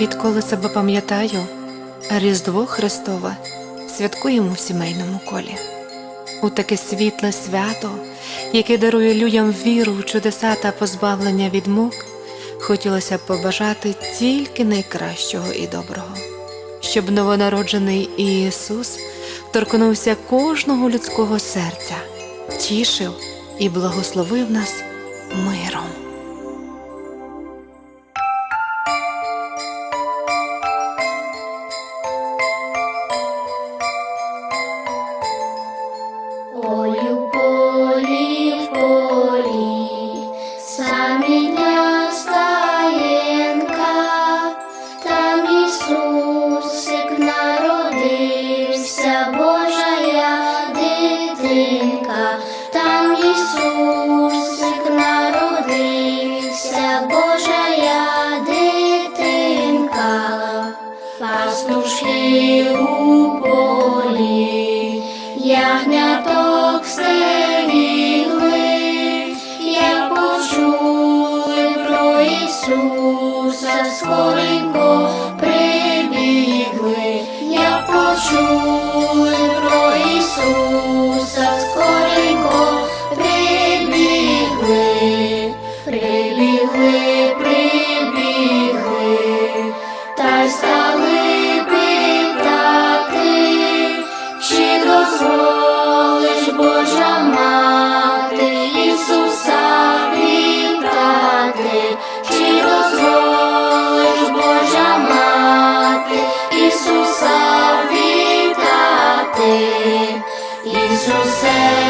Відколи себе пам'ятаю, Різдво Христове святкуємо в сімейному колі. У таке світле свято, яке дарує людям віру в чудеса та позбавлення від мук, хотілося б побажати тільки найкращого і доброго, щоб новонароджений Ісус торкнувся кожного людського серця, тішив і благословив нас миром. самі для стаєнка, там Ісусик народився, Божая дитинка, там Ісусик народився, Божая дитинка, пастушки у полі, ягняток Ісуса, скоренько прибігли, я почули so sad.